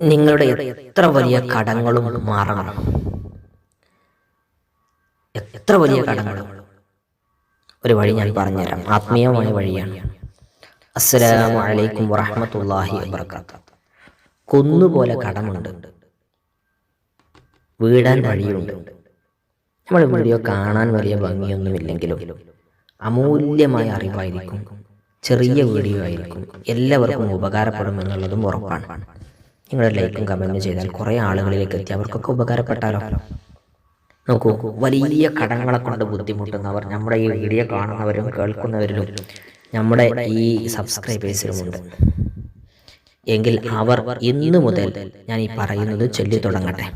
നിങ്ങളുടെ എത്ര വലിയ കടങ്ങളും മാറണം? എത്ര വലിയ കടങ്ങളും? ഒരു വഴി ഞാൻ പറഞ്ഞുതരാം. ആത്മീയമായ വഴിയാണ്. അസ്സലാമു അലൈക്കും വറഹ്മത്തുള്ളാഹി കൊന്നുപോലെ കുന്നുപോലെ കടമുണ്ട്. വീടാൻ വഴിയുണ്ട്. നമ്മൾ വീഡിയോ കാണാൻ വലിയ ഭംഗിയൊന്നുമില്ലെങ്കിലും അമൂല്യമായ അറിവായിരിക്കും. ചെറിയ വീഡിയോ ആയിരിക്കും. എല്ലാവർക്കും ഉപകാരപ്പെടുമെന്നുള്ളതും ഉറപ്പാണ്. നിങ്ങളുടെ ലൈക്കും കമന്റും ചെയ്താൽ കുറേ ആളുകളിലേക്ക് എത്തി. അവർക്കൊക്കെ ഉപകാരപ്പെട്ടാലോ? നോക്കൂ വലിയ കടങ്ങളെ കൊണ്ട് ബുദ്ധിമുട്ടുന്നവർ നമ്മുടെ ഈ വീഡിയോ കാണുന്നവരും കേൾക്കുന്നവരിലും നമ്മുടെ ഈ സബ്സ്ക്രൈബേഴ്സിലുമുണ്ട്. എങ്കിൽ അവർ ഇന്നു മുതൽ ഞാൻ ഈ പറയുന്നത് ചൊല്ലി തുടങ്ങട്ടെ.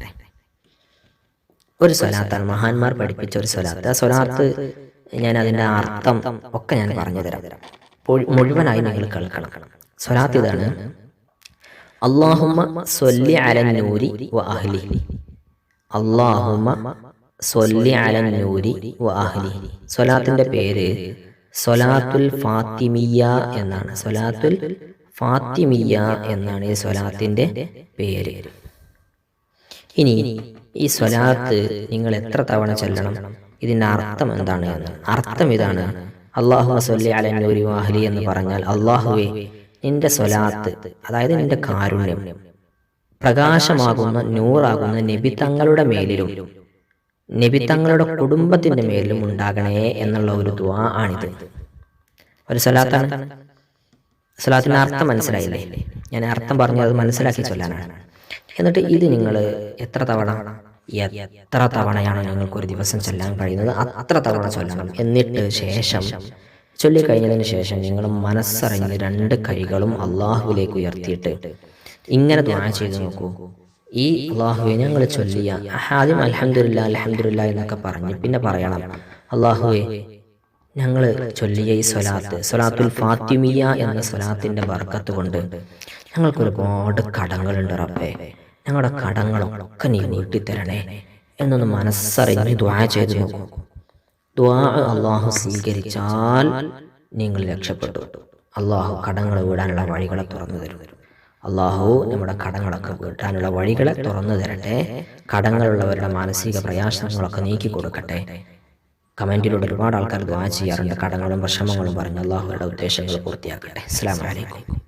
ഒരു സ്വലാത്താണ്. മഹാന്മാർ പഠിപ്പിച്ച ഒരു സ്വലാത്ത്. ആ സ്വലാത്ത് ഞാൻ അതിന്റെ അർത്ഥം ഒക്കെ ഞാൻ പറഞ്ഞു തരാം. മുഴുവനായി നിങ്ങൾ കേൾക്കണം. സ്വലാത്ത് ഇതാണ്. അള്ളാഹുമ്മ സൊല്ലി അലന്നൂരി വ അഹ്ലി. അള്ളാഹുമ്മ സൊല്ലി അലന്നൂരി വ അഹ്ലി. സ്വലാത്തിന്റെ പേര് സൊലാത്തുൽ ഫാത്തിമിയ എന്നാണ്. സൊലാത്തുൽ ഫാത്തിമിയ എന്നാണ് ഈ സ്വലാത്തിന്റെ പേര്. ഇനി ഈ സ്വലാത്ത് നിങ്ങൾ എത്ര തവണ ചൊല്ലണം? ഇതിന്റെ അർത്ഥം എന്താണ് എന്ന് അർത്ഥം ഇതാണ്. അള്ളാഹു സല്ലി അലന്നൂരി വാഹലി എന്ന് പറഞ്ഞാൽ അള്ളാഹുവെ നിന്റെ സ്വലാത്ത് അതായത് നിന്റെ കാരുണ്യം പ്രകാശമാകുന്ന നൂറാകുന്ന നബി തങ്ങളുടെ മേലിലും നബി തങ്ങളുടെ കുടുംബത്തിന്റെ മേലിലും ഉണ്ടാകണേ എന്നുള്ള ഒരു ദ്വാ ആണിത്. ഒരു സ്വലാത്താണ്? സ്വലാത്തിന്റെ അർത്ഥം മനസ്സിലായില്ലേ? ഞാൻ അർത്ഥം പറഞ്ഞു അത് മനസ്സിലാക്കി ചൊല്ലാനാണ്. എന്നിട്ട് ഇത് നിങ്ങൾ എത്ര തവണ എത്ര തവണയാണ് നിങ്ങൾക്ക് ഒരു ദിവസം ചൊല്ലാൻ കഴിയുന്നത്? അത്ര തവണ ചൊല്ലണം. എന്നിട്ട് ശേഷം ചൊല്ലിക്കഴിഞ്ഞതിന് ശേഷം നിങ്ങൾ മനസ്സറിഞ്ഞ് രണ്ട് കൈകളും അള്ളാഹുവിലേക്ക് ഉയർത്തിയിട്ട് ഇങ്ങനെ ദ്വാന ചെയ്ത് നോക്കൂ. ഈ അള്ളാഹുവെ ഞങ്ങൾ ചൊല്ലിയ ആദ്യം അലഹമില്ല അലഹമില്ല എന്നൊക്കെ പറഞ്ഞ് പിന്നെ പറയണം അള്ളാഹുവെ ഞങ്ങൾ ചൊല്ലിയ ഈ സ്വലാത്ത് സ്വലാത്തുൽ ഫാത്തിമിയ എന്ന സ്വലാത്തിന്റെ വർക്കത്ത് കൊണ്ട് ഞങ്ങൾക്ക് ഒരുപാട് കടങ്ങളുണ്ട് റബ്ബേ. ഞങ്ങളുടെ കടങ്ങളൊക്കെ നീ വീട്ടിത്തരണേ എന്നൊന്ന് മനസ്സറിഞ്ഞ് ദ്വാര ചെയ്ത് നോക്കൂ. അള്ളാഹു സ്വീകരിച്ചാൽ നിങ്ങൾ രക്ഷപ്പെട്ടു. അള്ളാഹു കടങ്ങൾ വീടാനുള്ള വഴികളെ തുറന്നു തരും. അള്ളാഹു നമ്മുടെ കടങ്ങളൊക്കെ വീട്ടാനുള്ള വഴികളെ തുറന്നു തരട്ടെ. കടങ്ങളുള്ളവരുടെ മാനസിക പ്രയാസങ്ങളൊക്കെ നീക്കി കൊടുക്കട്ടെ. കമന്റിലൂടെ ഒരുപാട് ആൾക്കാർ ദ്വാ ചെയ്യാറുണ്ട്. കടങ്ങളും വിഷമങ്ങളും പറഞ്ഞ് അള്ളാഹുയുടെ ഉദ്ദേശങ്ങൾ പൂർത്തിയാക്കട്ടെ. അസ്സാം വലൈക്കും